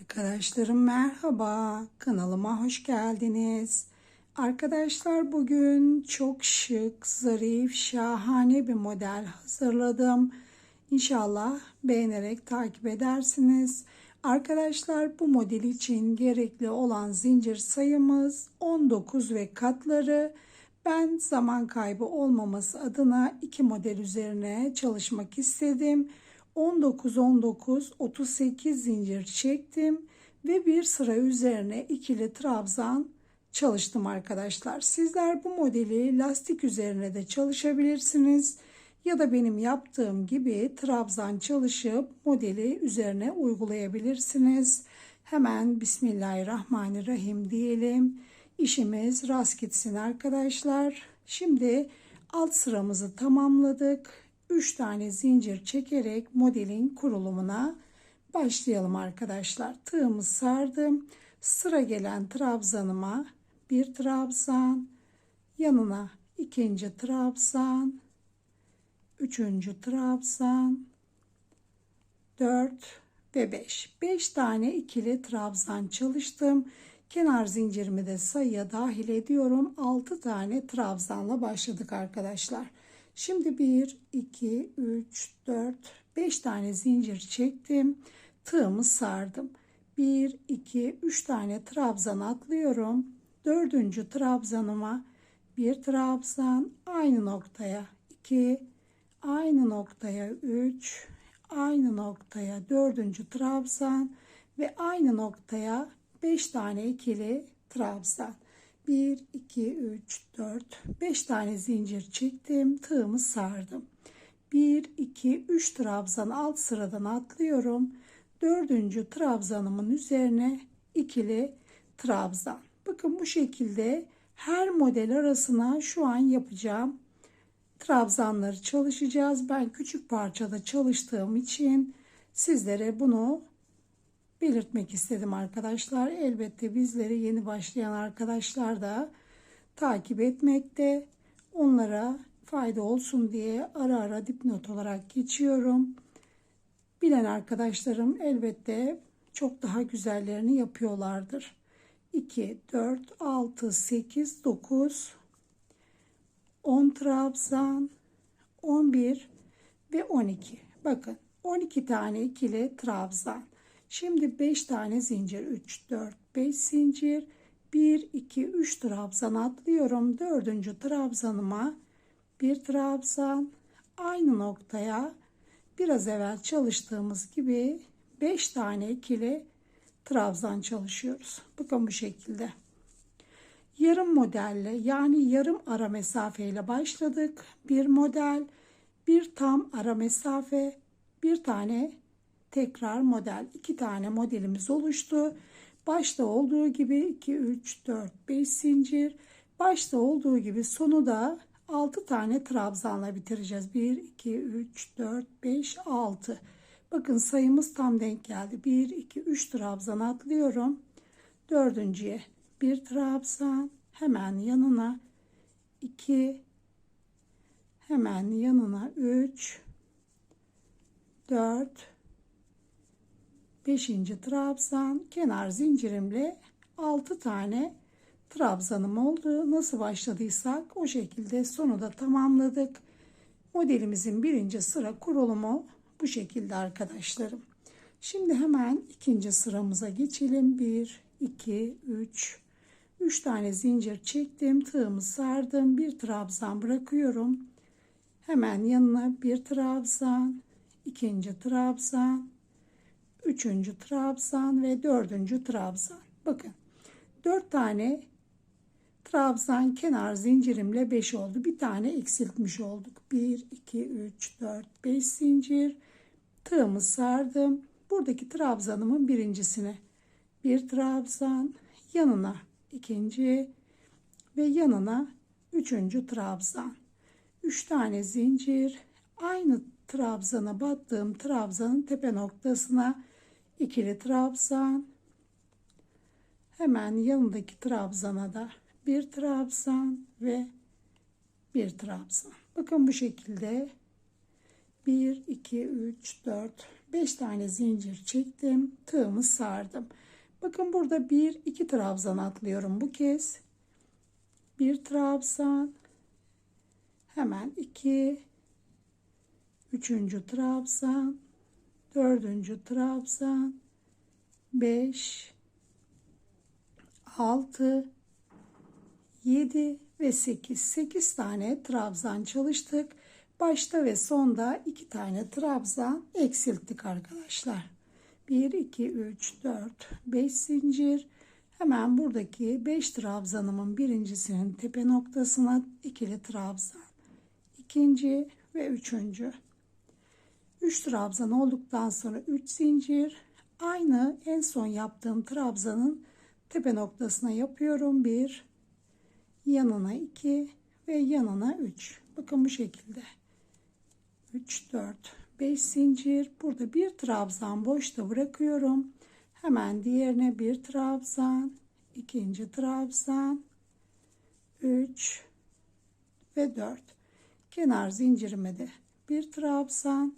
Arkadaşlarım merhaba. Kanalıma hoş geldiniz. Arkadaşlar bugün çok şık, zarif, şahane bir model hazırladım. İnşallah beğenerek takip edersiniz. Arkadaşlar bu model için gerekli olan zincir sayımız 19 ve katları. Ben zaman kaybı olmaması adına iki model üzerine çalışmak istedim. 19 19 38 zincir çektim ve bir sıra üzerine ikili trabzan çalıştım arkadaşlar. Sizler bu modeli lastik üzerine de çalışabilirsiniz ya da benim yaptığım gibi trabzan çalışıp modeli üzerine uygulayabilirsiniz. Hemen Bismillahirrahmanirrahim diyelim. İşimiz rast gitsin arkadaşlar. Şimdi alt sıramızı tamamladık. 3 tane zincir çekerek modelin kurulumuna başlayalım arkadaşlar. Tığımı sardım. Sıra gelen trabzanıma bir trabzan, yanına ikinci trabzan, üçüncü trabzan, 4 ve 5. 5 tane ikili trabzan çalıştım. Kenar zincirimi de sayıya dahil ediyorum. 6 tane trabzanla başladık arkadaşlar. Şimdi 1, 2, 3, 4, 5 tane zincir çektim. Tığımı sardım. 1, 2, 3 tane trabzan atlıyorum. Dördüncü trabzanıma bir trabzan aynı noktaya 2, aynı noktaya 3, aynı noktaya dördüncü trabzan ve aynı noktaya 5 tane ikili trabzan. 1, 2, 3, 4, 5 tane zincir çektim. Tığımı sardım. 1, 2, 3 trabzan alt sıradan atlıyorum. Dördüncü trabzanımın üzerine ikili trabzan. Bakın bu şekilde her model arasına şu an yapacağım trabzanları çalışacağız. Ben küçük parçada çalıştığım için sizlere bunu belirtmek istedim arkadaşlar. Elbette bizleri yeni başlayan arkadaşlar da takip etmekte. Onlara fayda olsun diye ara ara dipnot olarak geçiyorum. Bilen arkadaşlarım elbette çok daha güzellerini yapıyorlardır. 2, 4, 6, 8, 9, 10 trabzan, 11 ve 12. Bakın 12 tane ikili trabzan. Şimdi 5 tane zincir 3 4 5 zincir 1 2 3 trabzan atlıyorum. 4. trabzanıma bir trabzan aynı noktaya biraz evvel çalıştığımız gibi 5 tane ikili trabzan çalışıyoruz. Bakın bu şekilde. Yarım modelle yani yarım ara mesafeyle başladık. Bir model, bir tam ara mesafe, bir tane tekrar model. iki tane modelimiz oluştu. Başta olduğu gibi 2, 3, 4, 5 zincir. Başta olduğu gibi sonu da 6 tane trabzanla bitireceğiz. 1, 2, 3, 4, 5, 6. Bakın sayımız tam denk geldi. 1, 2, 3 trabzan atlıyorum. Dördüncüye bir trabzan. Hemen yanına 2, hemen yanına 3, 4, 5. trabzan kenar zincirimle 6 tane trabzanım oldu. Nasıl başladıysak o şekilde sonu da tamamladık. Modelimizin birinci sıra kurulumu bu şekilde arkadaşlarım. Şimdi hemen ikinci sıramıza geçelim. 1, 2, 3, 3 tane zincir çektim. Tığımı sardım. Bir trabzan bırakıyorum. Hemen yanına bir trabzan, ikinci trabzan, üçüncü trabzan ve dördüncü trabzan. Bakın dört tane trabzan kenar zincirimle 5 oldu. Bir tane eksiltmiş olduk. 1, 2, 3, 4, 5 zincir. Tığımı sardım. Buradaki trabzanımın birincisine bir trabzan yanına ikinci ve yanına üçüncü trabzan. Üç tane zincir aynı trabzana battığım trabzanın tepe noktasına ikili trabzan hemen yanındaki trabzana da bir trabzan ve bir trabzan bakın bu şekilde 1 2 3 4 5 tane zincir çektim. Tığımı sardım. Bakın burada bir iki trabzan atlıyorum bu kez. Bir trabzan. Hemen iki. Üçüncü trabzan. Dördüncü trabzan. Beş. Altı. 7 ve 8. 8 tane trabzan çalıştık. Başta ve sonda 2 tane trabzan eksilttik arkadaşlar. 1, 2, 3, 4, 5 zincir. Hemen buradaki 5 trabzanımın birincisinin tepe noktasına ikili trabzan. ikinci ve üçüncü. 3 trabzan olduktan sonra 3 zincir. Aynı en son yaptığım trabzanın tepe noktasına yapıyorum. 1, yanına 2 ve yanına 3. Bakın bu şekilde. 3, 4, 5 zincir. Burada bir trabzan boşta bırakıyorum. Hemen diğerine bir trabzan, ikinci trabzan, 3 ve 4. Kenar zincirime de bir trabzan,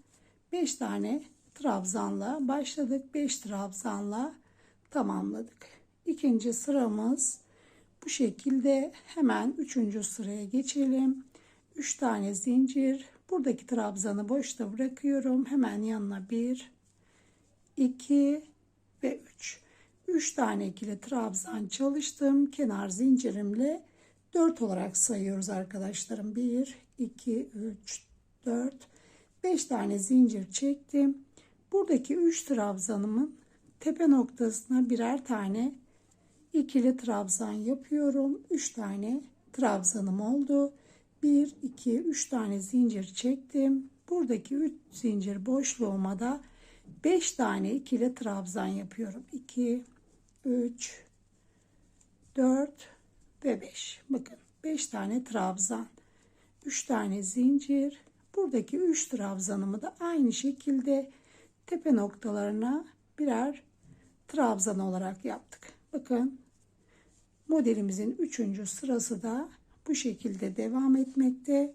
5 tane trabzanla başladık. 5 trabzanla tamamladık. İkinci sıramız bu şekilde hemen üçüncü sıraya geçelim. 3 tane zincir. Buradaki trabzanı boşta bırakıyorum. Hemen yanına 1, 2 ve 3. 3 tane ikili trabzan çalıştım. Kenar zincirimle 4 olarak sayıyoruz arkadaşlarım. 1, 2, 3, 4, 5 tane zincir çektim. Buradaki 3 trabzanımın tepe noktasına birer tane ikili trabzan yapıyorum. 3 tane trabzanım oldu. 1 2 3 tane zincir çektim. Buradaki 3 zincir boşluğuma da 5 tane ikili trabzan yapıyorum. 2 3 4 ve 5. Bakın 5 tane trabzan. 3 tane zincir. Buradaki 3 trabzanımı da aynı şekilde tepe noktalarına birer trabzan olarak yaptık. Bakın modelimizin üçüncü sırası da bu şekilde devam etmekte.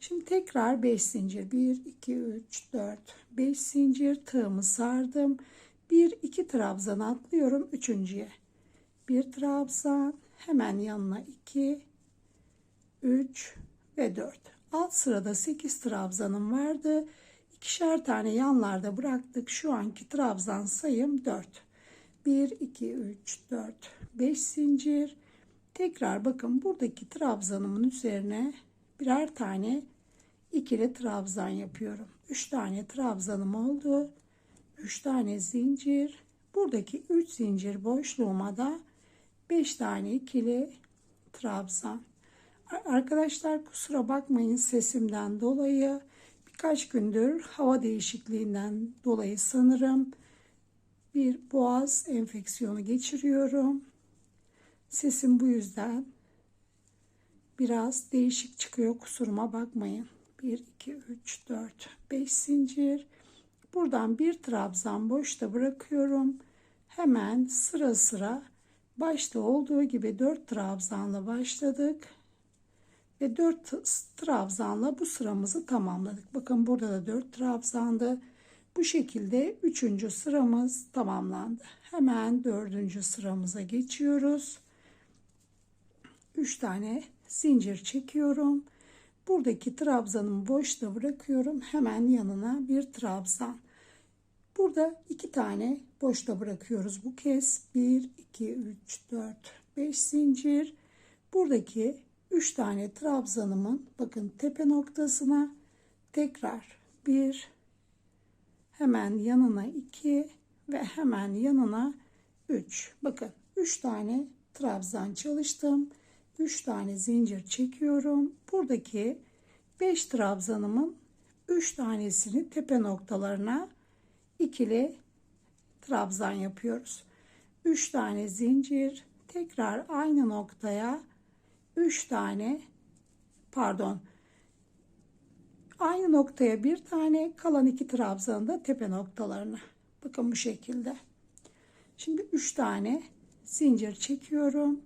Şimdi tekrar 5 zincir 1 2 3 4 5 zincir tığımı sardım. 1 2 trabzan atlıyorum üçüncüye. 1 trabzan hemen yanına 2 3 ve 4. Alt sırada 8 trabzanım vardı. İkişer tane yanlarda bıraktık. Şu anki trabzan sayım 4. 1 2 3 4 5 zincir. Tekrar bakın buradaki trabzanımın üzerine birer tane ikili trabzan yapıyorum. 3 tane trabzanım oldu. 3 tane zincir. Buradaki 3 zincir boşluğuma da 5 tane ikili trabzan. Arkadaşlar kusura bakmayın sesimden dolayı birkaç gündür hava değişikliğinden dolayı sanırım bir boğaz enfeksiyonu geçiriyorum. Sesim bu yüzden biraz değişik çıkıyor. Kusuruma bakmayın. 1, 2, 3, 4, 5 zincir. Buradan bir trabzan boşta bırakıyorum. Hemen sıra sıra başta olduğu gibi 4 trabzanla başladık. Ve 4 trabzanla bu sıramızı tamamladık. Bakın burada da 4 trabzandı. Bu şekilde 3. sıramız tamamlandı. Hemen 4. sıramıza geçiyoruz. 3 tane zincir çekiyorum. Buradaki trabzanımı boşta bırakıyorum. Hemen yanına bir trabzan. Burada iki tane boşta bırakıyoruz bu kez. 1, 2, 3, 4, 5 zincir. Buradaki 3 tane trabzanımın bakın tepe noktasına tekrar 1, hemen yanına 2 ve hemen yanına 3. Bakın 3 tane trabzan çalıştım. 3 tane zincir çekiyorum. Buradaki 5 trabzanımın 3 tanesini tepe noktalarına ikili trabzan yapıyoruz. 3 tane zincir tekrar aynı noktaya 3 tane pardon aynı noktaya bir tane kalan iki trabzanı da tepe noktalarına. Bakın bu şekilde. Şimdi 3 tane zincir çekiyorum.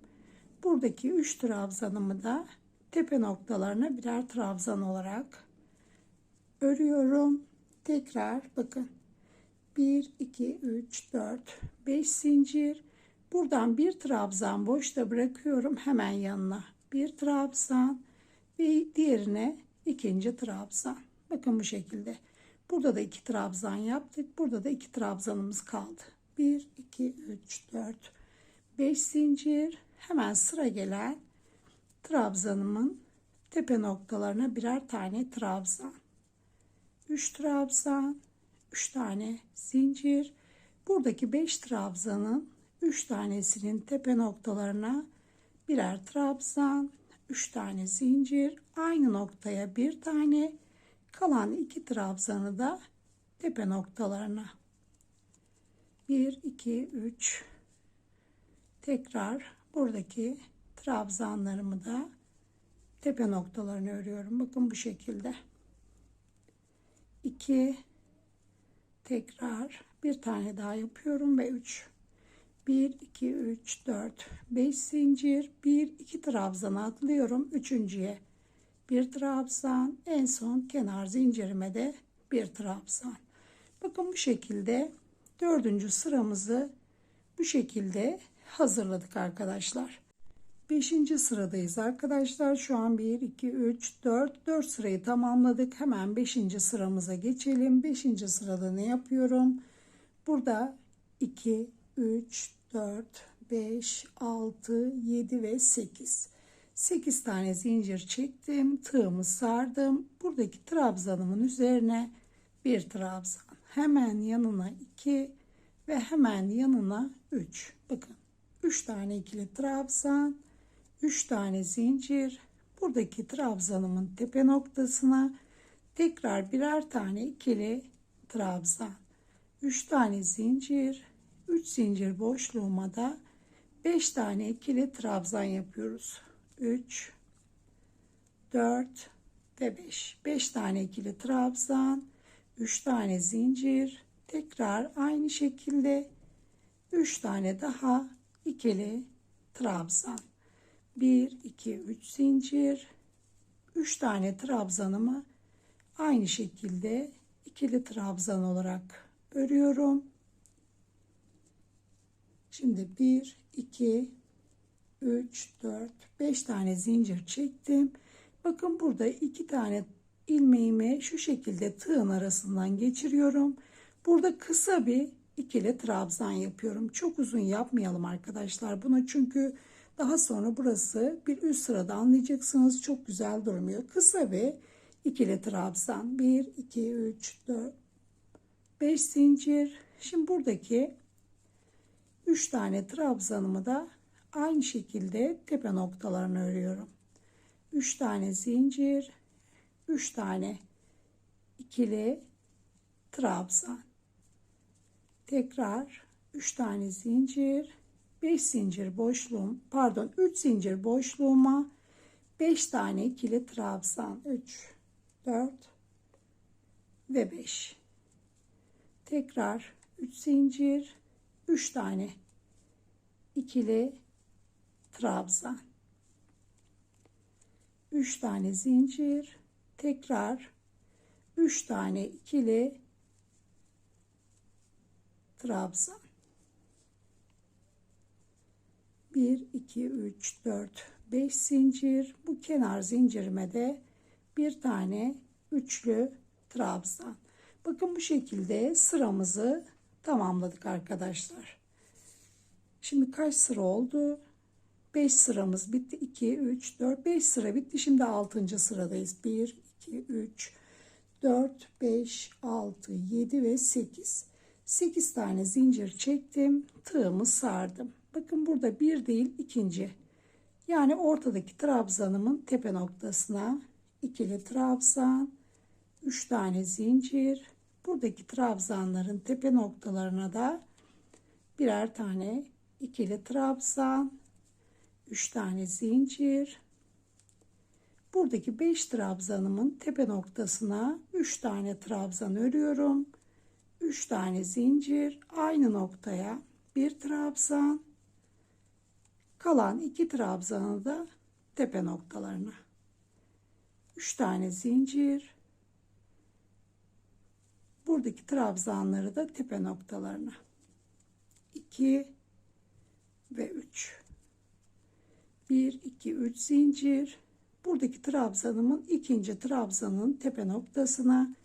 Buradaki 3 trabzanımı da tepe noktalarına birer trabzan olarak örüyorum. Tekrar bakın 1 2 3 4 5 zincir buradan bir trabzan boşta bırakıyorum hemen yanına bir trabzan ve diğerine ikinci trabzan. Bakın bu şekilde. Burada da iki trabzan yaptık. Burada da iki trabzanımız kaldı. 1 2 3 4 5 zincir. Hemen sıra gelen trabzanımın tepe noktalarına birer tane trabzan. 3 trabzan 3 tane zincir. Buradaki 5 trabzanın 3 tanesinin tepe noktalarına birer trabzan 3 tane zincir aynı noktaya bir tane kalan 2 trabzanı da tepe noktalarına. 1 2 3 tekrar buradaki trabzanlarımı da tepe noktalarını örüyorum. Bakın bu şekilde. 2 tekrar bir tane daha yapıyorum ve 3 1 2 3 4 5 zincir 1 2 trabzan atlıyorum üçüncüye bir trabzan en son kenar zincirime de bir trabzan bakın bu şekilde dördüncü sıramızı bu şekilde hazırladık arkadaşlar 5. sıradayız arkadaşlar şu an 1 2 3 4 4 sırayı tamamladık hemen 5. sıramıza geçelim 5. sırada ne yapıyorum burada 2 3 4 5 6 7 ve 8 8 tane zincir çektim tığımı sardım. Buradaki trabzanımın üzerine bir trabzan. Hemen yanına 2 ve hemen yanına 3 bakın 3 tane ikili trabzan 3 tane zincir. Buradaki trabzanımın tepe noktasına tekrar birer tane ikili trabzan. 3 tane zincir 3 zincir boşluğuma da 5 tane ikili trabzan yapıyoruz. 3 4 ve 5 5 tane ikili trabzan 3 tane zincir tekrar aynı şekilde 3 tane daha ikili trabzan. 1 2 3 zincir 3 tane trabzanımı aynı şekilde ikili trabzan olarak örüyorum şimdi 1 2 3 4 5 tane zincir çektim bakın burada iki tane ilmeğimi şu şekilde tığın arasından geçiriyorum burada kısa bir ikili trabzan yapıyorum çok uzun yapmayalım arkadaşlar bunu çünkü daha sonra burası bir üst sırada anlayacaksınız. Çok güzel durmuyor. Kısa ve ikili trabzan. 1, 2, 3, 4, 5 zincir. Şimdi buradaki 3 tane trabzanımı da aynı şekilde tepe noktalarını örüyorum. 3 tane zincir, 3 tane ikili trabzan. Tekrar 3 tane zincir, 5 zincir boşluğum pardon 3 zincir boşluğuma 5 tane ikili trabzan 3 4 ve 5 tekrar 3 zincir 3 tane ikili trabzan. 3 tane zincir tekrar 3 tane ikili trabzan. 1 2 3 4 5 zincir. Bu kenar zincirime de bir tane üçlü trabzan. Bakın bu şekilde sıramızı tamamladık arkadaşlar şimdi kaç sıra oldu? 5 sıramız bitti. 2 3 4 5 sıra bitti. Şimdi 6. sıradayız. 1 2 3 4 5 6 7 ve 8 8 tane zincir çektim. Tığımı sardım. Bakın burada bir değil ikinci. Yani ortadaki trabzanımın tepe noktasına ikili trabzan, 3 tane zincir. Buradaki trabzanların tepe noktalarına da birer tane ikili trabzan, 3 tane zincir. Buradaki 5 trabzanımın tepe noktasına 3 tane trabzan örüyorum. 3 tane zincir aynı noktaya bir trabzan Kalan iki trabzanı da tepe noktalarına. 3 tane zincir. Buradaki trabzanları da tepe noktalarına. 2 ve 3. 1 2 3 zincir. Buradaki trabzanımın ikinci trabzanın tepe noktasına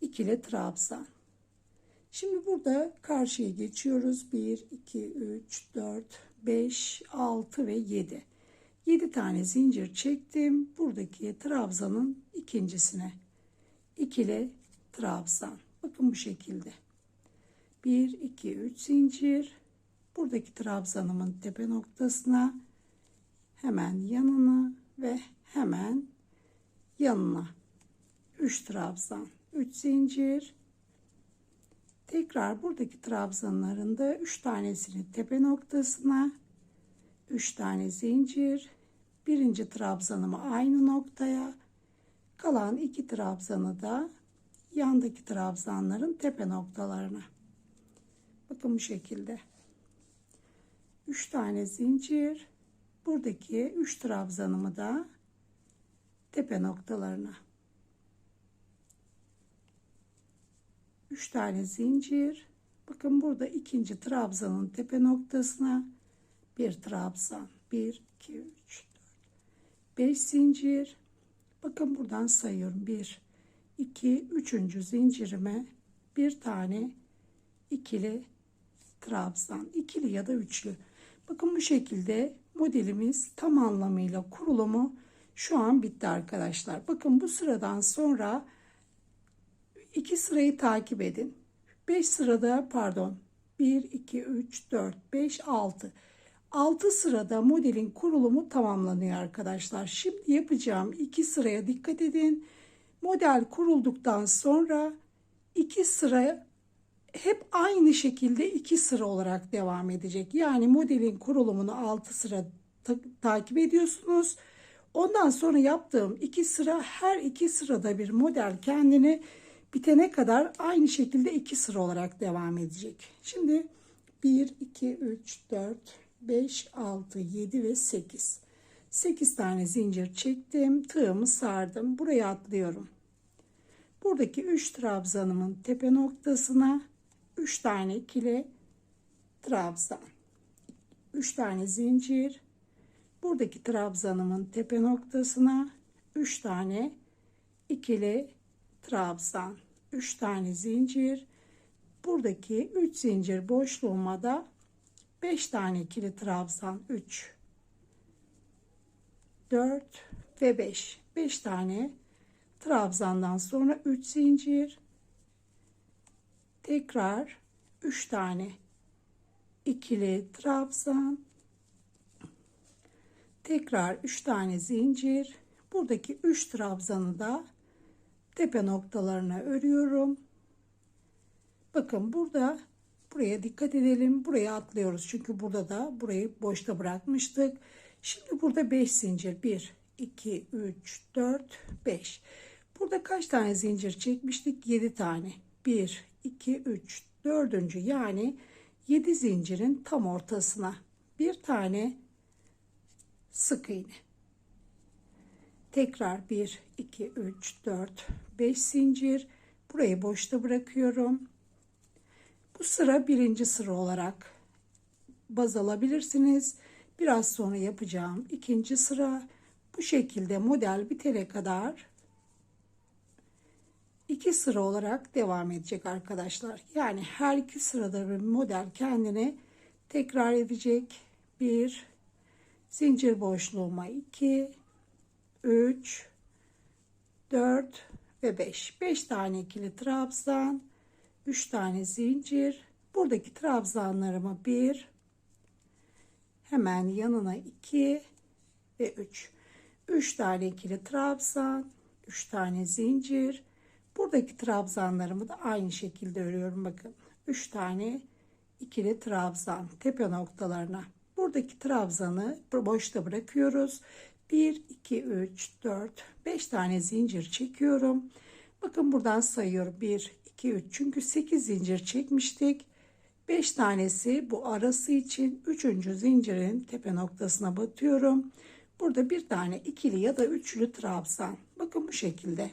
ikili trabzan. Şimdi burada karşıya geçiyoruz. 1 2 3 4 5 6 ve 7. 7 tane zincir çektim. Buradaki trabzanın ikincisine ikili trabzan. Bakın bu şekilde. 1 2 3 zincir. Buradaki trabzanımın tepe noktasına hemen yanına ve hemen yanına. 3 trabzan 3 zincir. Tekrar buradaki trabzanların da 3 tanesini tepe noktasına 3 tane zincir. Birinci trabzanımı aynı noktaya kalan iki trabzanı da yandaki trabzanların tepe noktalarına. Bakın bu şekilde 3 tane zincir. Buradaki 3 trabzanımı da tepe noktalarına. 3 tane zincir. Bakın burada ikinci trabzanın tepe noktasına. Bir trabzan. 1 2 3 4 5 zincir. Bakın buradan sayıyorum. 1 2 3. zincirime bir tane ikili trabzan. İkili ya da üçlü bakın bu şekilde modelimiz tam anlamıyla kurulumu şu an bitti arkadaşlar. Bakın bu sıradan sonra iki sırayı takip edin. 5 sırada pardon 1 2 3 4 5 6 6 sırada modelin kurulumu tamamlanıyor arkadaşlar. Şimdi yapacağım iki sıraya dikkat edin. Model kurulduktan sonra iki sıra hep aynı şekilde iki sıra olarak devam edecek. Yani modelin kurulumunu 6 sıra ta takip ediyorsunuz. Ondan sonra yaptığım iki sıra her iki sırada bir model kendini bitene kadar aynı şekilde iki sıra olarak devam edecek. Şimdi 1, 2, 3, 4, 5, 6, 7 ve 8. 8 tane zincir çektim. Tığımı sardım. Buraya atlıyorum. Buradaki 3 trabzanımın tepe noktasına 3 tane ikili trabzan. 3 tane zincir. Buradaki trabzanımın tepe noktasına 3 tane ikili trabzan. 3 tane zincir. Buradaki 3 zincir boşluğuma da 5 tane ikili trabzan. 3 4 ve 5. 5 tane trabzandan sonra 3 zincir. Tekrar 3 tane ikili trabzan. Tekrar 3 tane zincir. Buradaki 3 trabzanı da tepe noktalarına örüyorum. Bakın burada buraya dikkat edelim. Buraya atlıyoruz çünkü burada da burayı boşta bırakmıştık. Şimdi burada 5 zincir. 1 2 3 4 5 burada kaç tane zincir çekmiştik? 7 tane 1 2 3 dördüncü yani 7 zincirin tam ortasına bir tane sık iğne. Tekrar 1, 2, 3, 4, 5 zincir. Burayı boşta bırakıyorum. Bu sıra birinci sıra olarak baz alabilirsiniz. Biraz sonra yapacağım ikinci sıra. Bu şekilde model bitene kadar iki sıra olarak devam edecek arkadaşlar. Yani her iki sırada bir model kendini tekrar edecek. 1 zincir boşluğuma 2 3 4 ve 5 5 tane ikili trabzan 3 tane zincir. Buradaki trabzanlarımı 1 hemen yanına 2 ve 3 3 tane ikili trabzan 3 tane zincir buradaki trabzanlarımı da aynı şekilde örüyorum. Bakın 3 tane ikili trabzan tepe noktalarına. Buradaki trabzanı boşta bırakıyoruz. 1 2 3 4 5 tane zincir çekiyorum. Bakın buradan sayıyorum. 1 2 3 çünkü 8 zincir çekmiştik. 5 tanesi bu arası için 3. zincirin tepe noktasına batıyorum. Burada bir tane ikili ya da üçlü trabzan. Bakın bu şekilde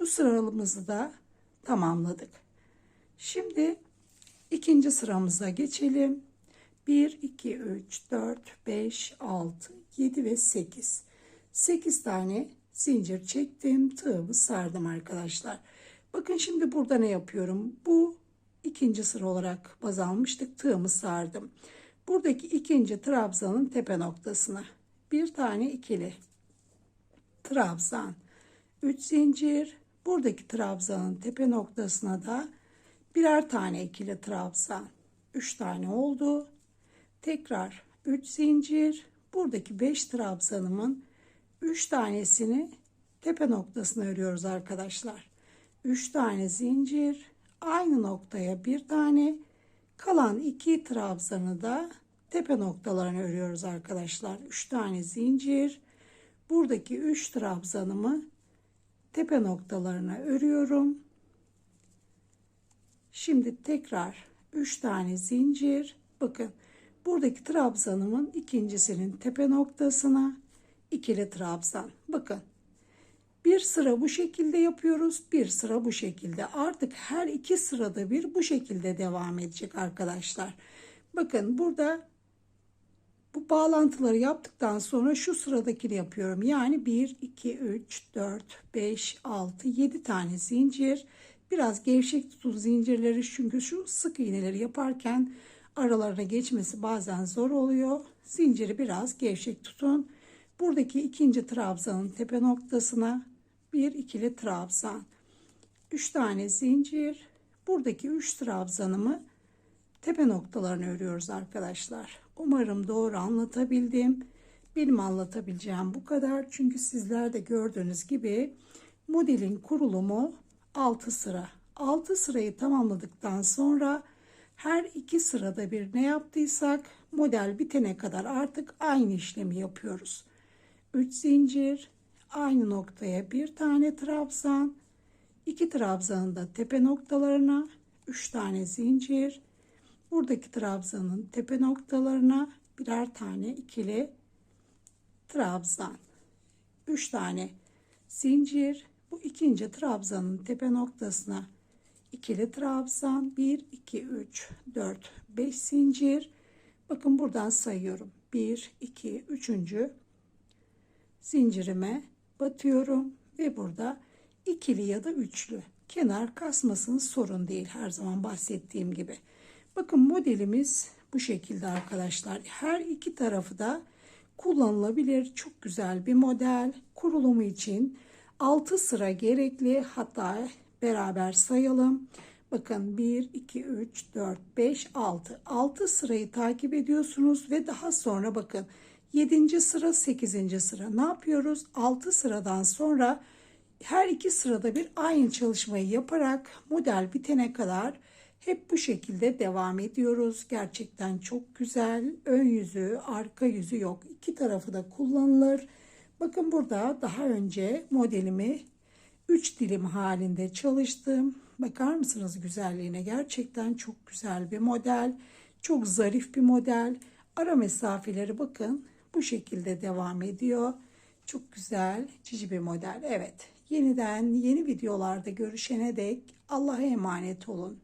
bu sıralamızı da tamamladık. Şimdi ikinci sıramıza geçelim. 1, 2, 3, 4, 5, 6, 7 ve 8. 8 tane zincir çektim. Tığımı sardım arkadaşlar. Bakın şimdi burada ne yapıyorum? Bu ikinci sıra olarak baz almıştık. Tığımı sardım. Buradaki ikinci trabzanın tepe noktasına bir tane ikili trabzan 3 zincir buradaki trabzanın tepe noktasına da birer tane ikili trabzan 3 tane oldu. Tekrar 3 zincir. Buradaki 5 trabzanımın 3 tanesini tepe noktasına örüyoruz arkadaşlar. 3 tane zincir aynı noktaya bir tane kalan iki trabzanı da tepe noktalarını örüyoruz arkadaşlar. 3 tane zincir. Buradaki 3 trabzanımı tepe noktalarına örüyorum. Şimdi tekrar 3 tane zincir. Bakın buradaki trabzanımın ikincisinin tepe noktasına ikili trabzan. Bakın bir sıra bu şekilde yapıyoruz bir sıra bu şekilde. Artık her iki sırada bir bu şekilde devam edecek arkadaşlar. Bakın burada bu bağlantıları yaptıktan sonra şu sıradakini yapıyorum. Yani 1, 2, 3, 4, 5, 6, 7 tane zincir. Biraz gevşek tutun zincirleri çünkü şu sık iğneleri yaparken aralarına geçmesi bazen zor oluyor. Zinciri biraz gevşek tutun. Buradaki ikinci trabzanın tepe noktasına bir ikili trabzan. 3 tane zincir. Buradaki 3 trabzanımı tepe noktalarını örüyoruz arkadaşlar. Umarım doğru anlatabildim. Benim anlatabileceğim bu kadar. Çünkü sizler de gördüğünüz gibi modelin kurulumu 6 sıra. 6 sırayı tamamladıktan sonra her iki sırada bir ne yaptıysak model bitene kadar artık aynı işlemi yapıyoruz. 3 zincir, aynı noktaya bir tane trabzan, iki trabzanın da tepe noktalarına 3 tane zincir, buradaki trabzanın tepe noktalarına birer tane ikili trabzan 3 tane zincir. Bu ikinci trabzanın tepe noktasına ikili trabzan 1 2 3 4 5 zincir. Bakın buradan sayıyorum. 1 2 3. zincirime batıyorum ve burada ikili ya da üçlü kenar kasmasın sorun değil. Her zaman bahsettiğim gibi Bakın modelimiz bu şekilde arkadaşlar. Her iki tarafı da kullanılabilir. Çok güzel bir model. Kurulumu için 6 sıra gerekli. Hatta beraber sayalım. Bakın 1, 2, 3, 4, 5, 6. 6 sırayı takip ediyorsunuz ve daha sonra bakın 7. sıra 8. sıra ne yapıyoruz? 6 sıradan sonra her iki sırada bir aynı çalışmayı yaparak model bitene kadar hep bu şekilde devam ediyoruz. Gerçekten çok güzel. Ön yüzü, arka yüzü yok. İki tarafı da kullanılır. Bakın burada daha önce modelimi 3 dilim halinde çalıştım. Bakar mısınız güzelliğine? Gerçekten çok güzel bir model. Çok zarif bir model. Ara mesafeleri bakın bu şekilde devam ediyor. Çok güzel cici bir model. Evet yeniden yeni videolarda görüşene dek Allah'a emanet olun.